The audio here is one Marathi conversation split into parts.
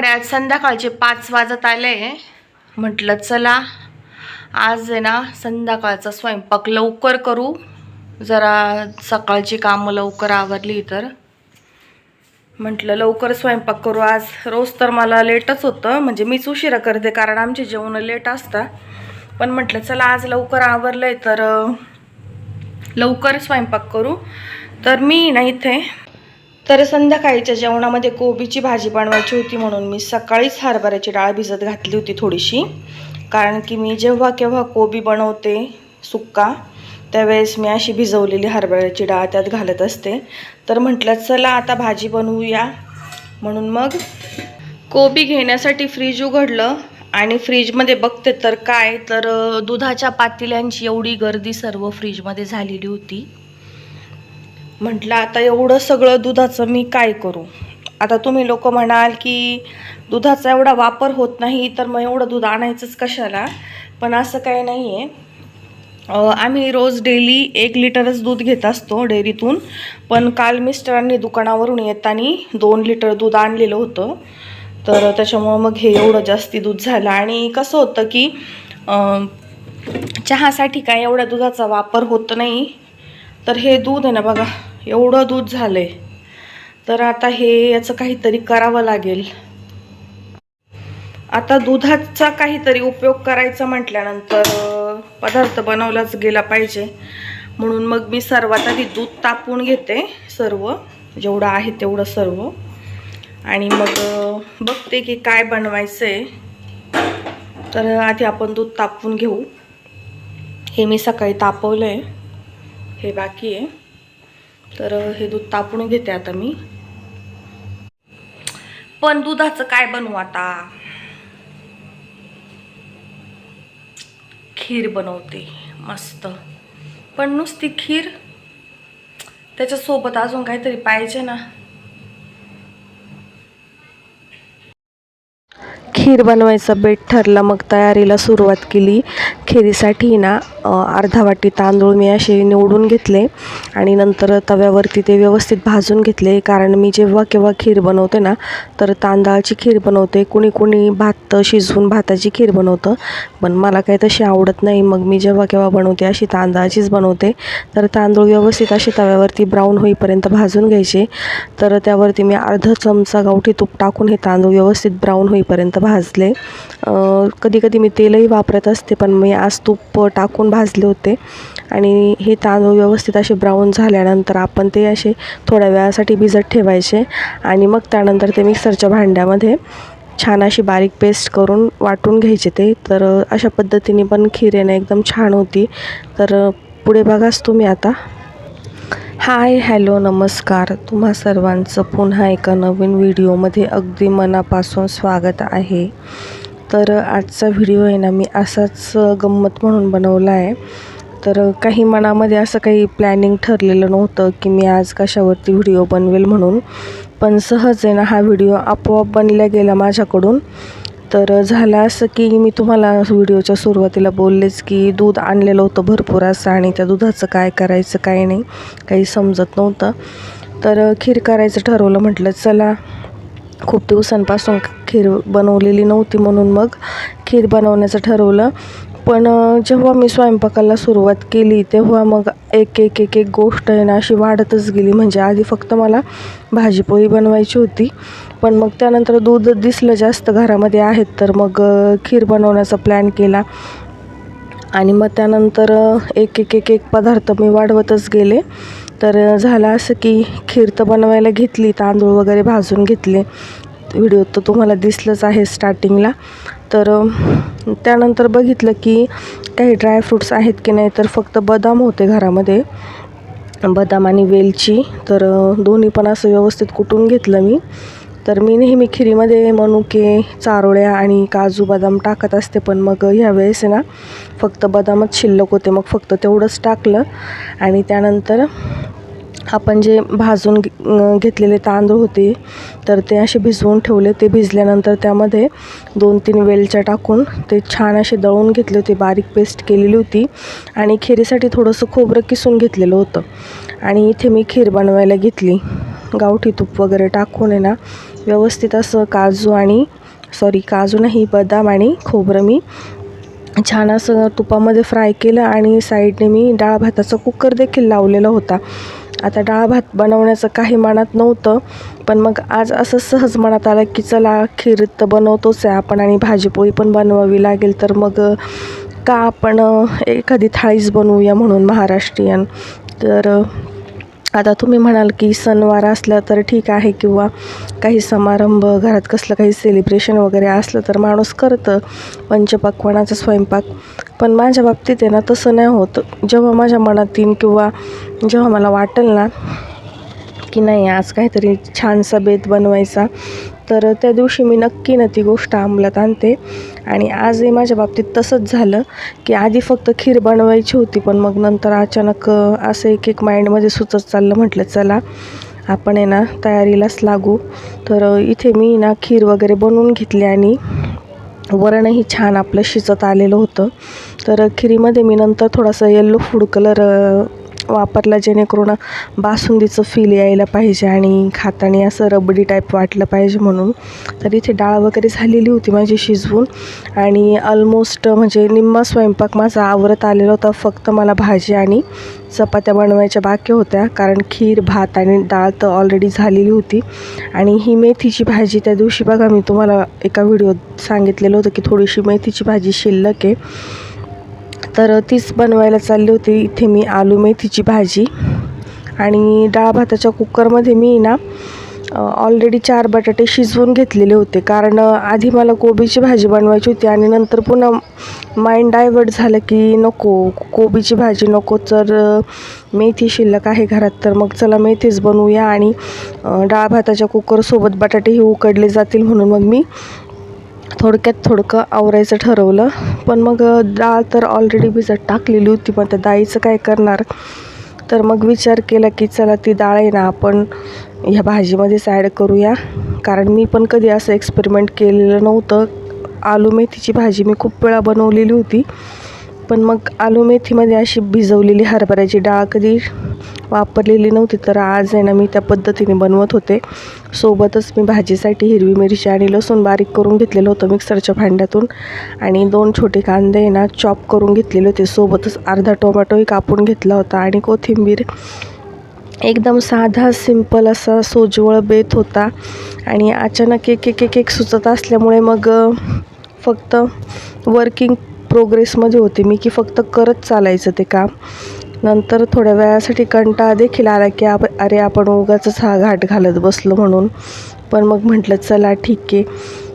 तर घड्याळ संध्याकाळचे पाच वाजत आले. म्हटलं चला आज आहे ना संध्याकाळचा स्वयंपाक लवकर करू. जरा सकाळची कामं लवकर आवरली तर. म्हटलं लवकर स्वयंपाक करू. आज रोज तर मला लेटच होतं. म्हणजे मीच उशिरा करते कारण आमचे जेवण लेट असतात पण म्हटलं चला आज लवकर आवरलं आहे तर लवकर स्वयंपाक करू. तर मी ना इथे तर संध्याकाळीच्या जेवणामध्ये कोबीची भाजी बनवायची होती म्हणून मी सकाळीच हरभऱ्याची डाळ भिजत घातली होती थोडीशी. कारण की मी जेव्हा केव्हा कोबी बनवते सुक्का त्यावेळेस मी अशी भिजवलेली हरभऱ्याची डाळ त्यात घालत असते. तर म्हटलं चला आता भाजी बनवूया. म्हणून मग कोबी घेण्यासाठी फ्रीज उघडलं आणि फ्रीजमध्ये बघते तर काय तर दुधाच्या पातेल्यांची एवढी गर्दी सर्व फ्रीजमध्ये झालेली होती. म्हटलं आता एवढं सगळं दुधाचं मी काय करू? आता तुम्ही लोक म्हणाल की दुधाचा एवढा वापर होत नाही तर मग एवढं दूध आणायचंच कशाला? पण असं काही नाही आहे आम्ही रोज डेली एक लिटरच दूध घेत असतो डेअरीतून पण काल मिस्टरांनी दुकानावरून येताना दोन लिटर दूध आणलेलं होतं. तर त्याच्यामुळं मग हे एवढं जास्ती दूध झालं. आणि कसं होतं की चहासाठी काय एवढ्या दुधाचा वापर होत नाही तर हे दूध आहे ना बघा एवढं दूध झालंय. तर आता हे याचं काहीतरी करावं लागेल. आता दुधाचा काहीतरी उपयोग करायचा म्हटल्यानंतर पदार्थ बनवलाच गेला पाहिजे. म्हणून मग मी सर्वात आधी दूध तापून घेते सर्व. जेवढं आहे तेवढं सर्व. आणि मग बघते की काय बनवायचं आहे तर आधी आपण दूध तापून घेऊ. हे मी सकाळी तापवलं आहे हे बाकी आहे. तर हे दूध तापून घेते आता मी. पण दुधाचं काय बनवू आता? खीर बनवते मस्त. पण नुसती खीर? त्याच्यासोबत अजून काहीतरी पाहिजे ना. खीर बनवायचं बेट ठरलं मग तयारीला सुरुवात केली. खिरीसाठी ना अर्धा वाटी तांदूळ मी असे निवडून घेतले आणि नंतर तव्यावरती ते व्यवस्थित भाजून घेतले. कारण मी जेव्हा केव्हा खीर बनवते ना तर तांदळाची खीर बनवते. कुणी कुणी भात शिजवून भाताची खीर बनवतं पण मला काही तशी आवडत नाही. मग मी जेव्हा केव्हा बनवते अशी तांदळाचीच बनवते. तर तांदूळ व्यवस्थित असे तव्यावरती ब्राऊन होईपर्यंत भाजून घ्यायचे. तर त्यावरती मी अर्धा चमचा गावठी तूप टाकून हे तांदूळ व्यवस्थित ब्राऊन होईपर्यंत भाज भाजले. कधी कधी मी तेलही वापरत असते पण मी आज तूप टाकून भाजले होते. आणि हे तांदूळ व्यवस्थित असे ब्राऊन झाल्यानंतर आपण ते असे थोड्या वेळासाठी भिजत ठेवायचे आणि मग त्यानंतर ते मिक्सरच्या भांड्यामध्ये छान अशी बारीक पेस्ट करून वाटून घ्यायचे ते. तर अशा पद्धतीने पण खीर आहे ना एकदम छान होती. तर पुढे बघाच तुम्ही आता. हाय हॅलो नमस्कार. तुम्हा सर्वांचं पुन्हा एका नवीन व्हिडिओमध्ये अगदी मनापासून स्वागत आहे. तर आजचा व्हिडिओ आहे ना मी असाच गंमत म्हणून बनवला आहे. तर काही मनामध्ये असं काही प्लॅनिंग ठरलेलं नव्हतं की मी आज कशावरती व्हिडिओ बनवेल म्हणून. पण सहज आहे ना हा व्हिडिओ आपोआप बनला गेला माझ्याकडून. तर झालं असं की मी तुम्हाला व्हिडिओच्या सुरुवातीला बोललेच की दूध आणलेलं होतं भरपूर असं आणि त्या दुधाचं काय करायचं काय नाही काही समजत नव्हतं. तर खीर करायचं ठरवलं म्हटलं चला खूप दिवसांपासून खीर बनवलेली नव्हती म्हणून मग खीर बनवण्याचं ठरवलं. पण जेव्हा मी स्वयंपाकाला सुरुवात केली तेव्हा मग एक एक एक एक गोष्ट आहे ना अशी वाढतच गेली. म्हणजे आधी फक्त मला भाजीपोळी बनवायची होती. पण मग त्यानंतर दूध दिसलं जास्त घरामध्ये आहेत तर मग खीर बनवण्याचा प्लॅन केला. आणि मग त्यानंतर एक एक एक एक पदार्थ मी वाढवतच गेले. तर झालं असं की खीर तर बनवायला घेतली तांदूळ वगैरे भाजून घेतले. व्हिडिओ तर तुम्हाला दिसलंच आहे स्टार्टिंगला. तर त्यानंतर बघितलं की काही ड्रायफ्रूट्स आहेत की नाही तर फक्त बदाम होते घरामध्ये. बदाम आणि वेलची. तर दोन्ही पण असं व्यवस्थित कुटून घेतलं मी. तर मी नेहमी खिरीमध्ये मनुके चारोळ्या आणि काजू बदाम टाकत असते पण मग ह्यावेळेस आहे ना फक्त बदामच शिल्लक होते. मग फक्त तेवढंच टाकलं आणि त्यानंतर आपण जे भाजून घे- घेतलेले तांदूळ होते तर ते असे भिजवून ठेवले. ते भिजल्यानंतर त्यामध्ये दोन तीन वेलच्या टाकून ते छान असे दळून घेतले होते. बारीक पेस्ट केलेली होती आणि खिरीसाठी थोडंसं खोबरं किसून घेतलेलं होतं. आणि इथे मी खीर बनवायला घेतली. गावठी तूप वगैरे टाकून आहे ना व्यवस्थित असं काजू आणि सॉरी काजू नाही बदाम आणि खोबरं मी छान असं तुपामध्ये फ्राय केलं आणि साईडने मी डाळ भाताचा कुकर देखील लावलेला होता. आता डाळ भात बनवण्याचं काही मनात नव्हतं पण मग आज असं सहज मनात आलं की चला खीर तर बनवतोच आहे आपण आणि भाजीपोळी पण बनवावी लागेल तर मग का आपण एखादी थाळीच बनवूया म्हणून महाराष्ट्रीयन. तर आता तुम्ही म्हणाल की सणवार असला तर ठीक आहे किंवा काही समारंभ घरात कसलं काही सेलिब्रेशन वगैरे असलं तर माणूस करतं. पंचपक्वानाचा स्वयंपाक. पण माझ्या बाबतीत आहे ना तसं नाही होत. जेव्हा माझ्या मनात येईन किंवा जेव्हा मला वाटेल ना की नाही आज काहीतरी छानसा बेत बनवायचा. तर त्या दिवशी मी नक्की ना ती गोष्ट अंमलात आणते. आणि आजही माझ्या बाबतीत तसंच झालं की आधी फक्त खीर बनवायची होती पण मग नंतर अचानक असं एक एक माइंडमध्ये सुचत चाललं म्हटलं चला आपण आहे ना तयारीलाच लागू. तर इथे मी ना खीर वगैरे बनवून घेतली आणि वरणही छान आपलं शिजत आलेलं होतं. तर खिरीमध्ये मी नंतर थोडासा येल्लो फूड कलर वापरला जेणेकरून बासुंदीचं फील यायला पाहिजे आणि खाताना असं रबडी टाईप वाटलं पाहिजे म्हणून. तर इथे डाळ वगैरे झालेली होती माझी शिजवून आणि ऑलमोस्ट म्हणजे निम्मा स्वयंपाक माझा आवरत आलेला होता. फक्त मला भाजी आणि चपात्या बनवायच्या बाकी होत्या. कारण खीर भात आणि डाळ तर ऑलरेडी झालेली होती. आणि ही मेथीची भाजी त्या दिवशी बघा मी तुम्हाला एका व्हिडिओत सांगितलेलं होतं की थोडीशी मेथीची भाजी शिल्लक आहे. तर तीच बनवायला चालली होती. इथे मी आलू मेथीची भाजी आणि डाळ भाताच्या कुकरमध्ये मी ना ऑलरेडी चार बटाटे शिजवून घेतलेले होते. कारण आधी मला कोबीची भाजी बनवायची होती आणि नंतर पुन्हा माइंड डायवर्ट झालं की नको कोबीची भाजी नको. तर मेथी शिल्लक आहे घरात तर मग चला मेथीच बनवूया आणि डाळ भाताच्या कुकरसोबत बटाटेही उकडले जातील म्हणून मग मी थोडक्यात थोडकं आवरायचं ठरवलं. पण मग डाळ तर ऑलरेडी भिजत टाकलेली होती. मग त्या डाळीचं काय करणार? तर मग विचार केला की चला ती डाळ आहे ना आपण ह्या भाजीमध्येच ॲड करूया. कारण मी पण कधी असं एक्सपेरिमेंट केलेलं नव्हतं. आलू मेथीची भाजी मी खूप वेळा बनवलेली होती. पण मग आलू मेथीमध्ये अशी भिजवलेली हरभऱ्याची डाळ कधी वापरलेली नव्हती तर आज आहे ना मी त्या पद्धतीने बनवत होते. सोबतच मी भाजीसाठी हिरवी मिरची आणि लसूण बारीक करून घेतलेलं होतं मिक्सरच्या भांड्यातून. आणि दोन छोटे कांदे आहे ना चॉप करून घेतलेले होते. सोबतच अर्धा टोमॅटोही कापून घेतला होता. आणि कोथिंबीर एकदम साधा सिंपल असा सोजवळ बेत होता. आणि अचानक एक एक एक एक सुचत असल्यामुळे मग फक्त वर्किंग प्रोग्रेसमध्ये होते. मी की फक्त करत चालायचं ते काम. नंतर थोड्या वेळासाठी कंटाळा देखील आला की आप अरे आपण उगाचच हा घाट घालत बसलो म्हणून. पण मग म्हटलं चला ठीक आहे.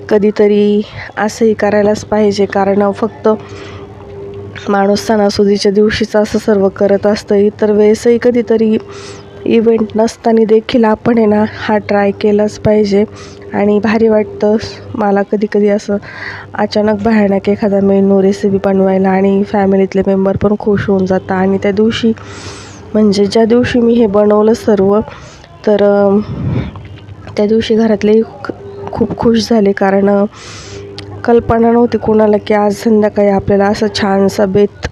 कधीतरी असंही करायलाच पाहिजे. कारण फक्त माणूस सणासुदीच्या दिवशीच असं सर्व करत असतं. इतर वेळेसही कधीतरी इव्हेंट नसताना देखील आपण आहे ना हा ट्राय केलाच पाहिजे. आणि भारी वाटतं मला कधी कधी असं अचानक भयानक एखादा मेनू रेसिपी बनवायला आणि फॅमिलीतले मेंबर पण खुश होऊन जातात. आणि त्या दिवशी म्हणजे ज्या दिवशी मी हे बनवलं सर्व तर त्या दिवशी घरातले खूप खुश झाले. कारण कल्पना नव्हती कोणाला की आज संध्याकाळी आपल्याला असं छानसा बेत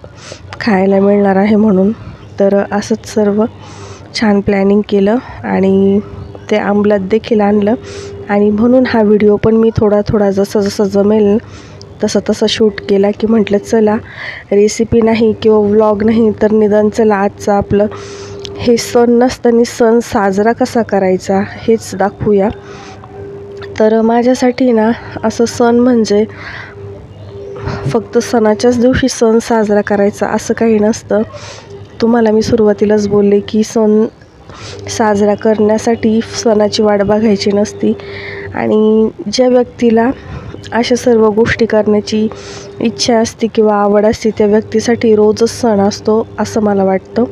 खायला मिळणार आहे म्हणून. तर असंच सर्व. छान प्लॅनिंग केलं आणि ते अंमलात देखील आणलं. आणि म्हणून हा व्हिडिओ पण मी थोडा थोडा जसं जसं जमेल. तसं तसं शूट केला की म्हटलं चला रेसिपी नाही किंवा व्लॉग नाही तर निदान चला आजचं आपलं हे सण नसताना सण साजरा कसा करायचा हेच दाखवूया. तर माझ्यासाठी ना असं सण म्हणजे फक्त सणाच्याच दिवशी सण साजरा करायचा असं काही नसतं. तुम्हाला मी सुरुवातीलाच बोलले की सण साजरा करण्यासाठी सणाची वाट बघायची नसती. आणि ज्या व्यक्तीला अशा सर्व गोष्टी करण्याची इच्छा असते किंवा आवड असते त्या व्यक्तीसाठी रोजच सण असतो असं मला वाटतं.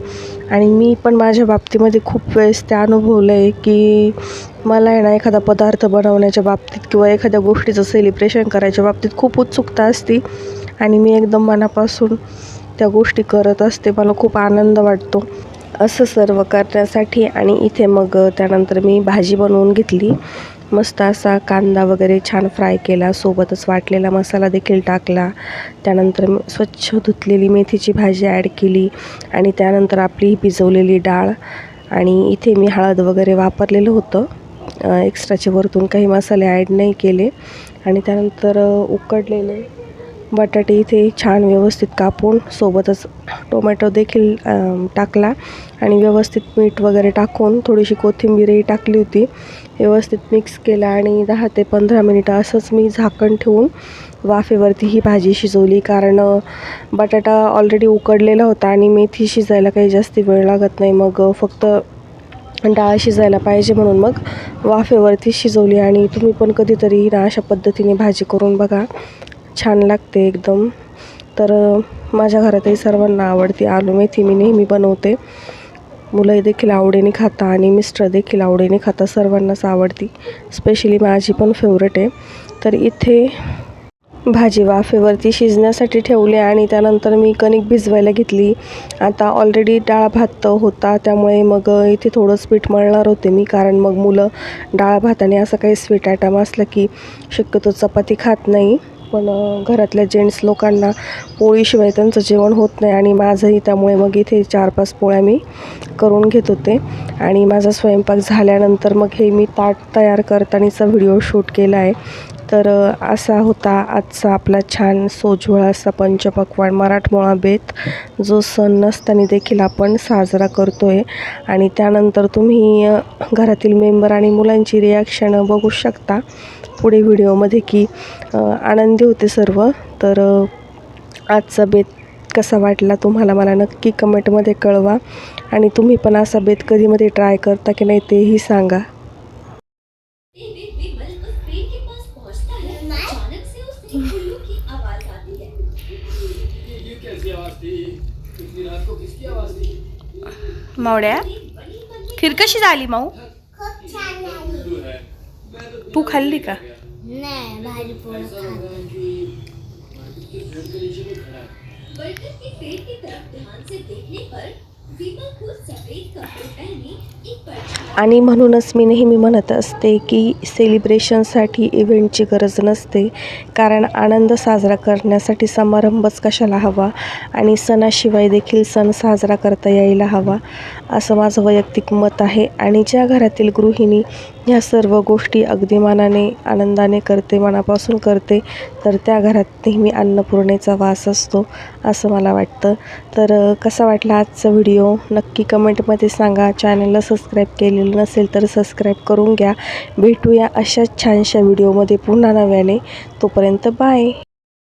आणि मी पण माझ्या बाबतीमध्ये खूप वेळेस ते अनुभवलं आहे की मला आहे ना एखादा पदार्थ बनवण्याच्या बाबतीत किंवा एखाद्या गोष्टीचं सेलिब्रेशन करायच्या बाबतीत खूप उत्सुकता असते. आणि मी एकदम मनापासून त्या गोष्टी करत असते. मला खूप आनंद वाटतो. असं सर्व करण्यासाठी आणि इथे मग त्यानंतर मी भाजी बनवून घेतली. मस्त असा कांदा वगैरे छान फ्राय केला. सोबतच वाटलेला मसाला देखील टाकला. त्यानंतर मी स्वच्छ धुतलेली मेथीची भाजी ॲड केली आणि त्यानंतर आपली ही भिजवलेली डाळ आणि इथे मी हळद वगैरे वापरलेलं होतं. एक्स्ट्राचे वरतून काही मसाले ॲड नाही केले आणि त्यानंतर उकडलेले बटाटे इथे छान व्यवस्थित कापून सोबतच टोमॅटो देखील टाकला. आणि व्यवस्थित मीठ वगैरे टाकून थोडीशी कोथिंबीरही टाकली होती. व्यवस्थित मिक्स केला आणि दहा ते पंधरा मिनिटं असंच मी झाकण ठेवून वाफेवरती ही भाजी शिजवली. कारण बटाटा ऑलरेडी उकडलेला होता आणि मेथी शिजायला काही जास्त वेळ लागत नाही. मग फक्त डाळ शिजायला पाहिजे म्हणून मग वाफेवरती शिजवली. आणि तुम्ही पण कधीतरी ना अशा पद्धतीने भाजी करून बघा. छान लागते एकदम. तर माझ्या घरातही सर्वांना आवडते आलू मेथी. मी नेहमी बनवते. मुलं देखील आवडीने खाता आणि मिस्टर देखील आवडीने खाता सर्वांनाच आवडती. स्पेशली माझी पण फेवरेट आहे. तर इथे भाजी वाफेवरती शिजण्यासाठी ठेवली आणि त्यानंतर मी कणिक भिजवायला घेतली. आता ऑलरेडी डाळ भात होता. त्यामुळे मग इथे थोडं पीठ मळणार होते मी. कारण मग मुलं डाळ भात आणि असं काही स्वीट आयटम असलं की शक्यतो चपाती खात नाही. पण घरातल्या जेंट्स लोकांना पोळीशिवाय त्यांचं जेवण होत नाही आणि माझंही त्यामुळे मग इथे चार पाच पोळ्या मी करून घेत होते. आणि माझा स्वयंपाक झाल्यानंतर मग हे मी ताट तयार करतानाचा व्हिडिओ शूट केला आहे. तर असा होता आजचा आपला छान सोज्वळ असा पंचपक्वान मराठमोळा बेत. जो सण नसताना देखील आपण साजरा करतो आहे आणि त्यानंतर तुम्ही घरातील मेंबर आणि मुलांची रिॲक्शन बघू शकता. पुढे व्हिडिओमध्ये की आनंदी होते सर्व. तर आजचा बेत कसा वाटला तुम्हाला मला नक्की कमेंटमध्ये कळवा. आणि तुम्ही पण असा बेत कधीमध्ये ट्राय करता की नाही तेही सांगा. मावड्या खीर कशी झाली माऊ. खूप छान झाली. तू खाल्ली का? नाही भाजी आणि म्हणूनच मी नेहमी म्हणत असते की सेलिब्रेशनसाठी इव्हेंटची गरज नसते. कारण आनंद साजरा करण्यासाठी समारंभच कशाला हवा? आणि सणाशिवाय देखील सण साजरा करता यायला हवा असं माझं वैयक्तिक मत आहे. आणि ज्या घरातील गृहिणी ह्या सर्व गोष्टी अगदी मनाने आनंदाने करते मनापासून करते. तर त्या घरात नेहमी अन्नपूर्णेचा वास असतो असं मला वाटतं. तर कसा वाटला आजचा व्हिडिओ? नक्की कमेंटमध्ये सांगा. चॅनलला सबस्क्राईब केलेलं नसेल तर सबस्क्राईब करून घ्या. भेटूया अशाच छानशा व्हिडिओमध्ये पुन्हा नव्याने. तोपर्यंत बाय!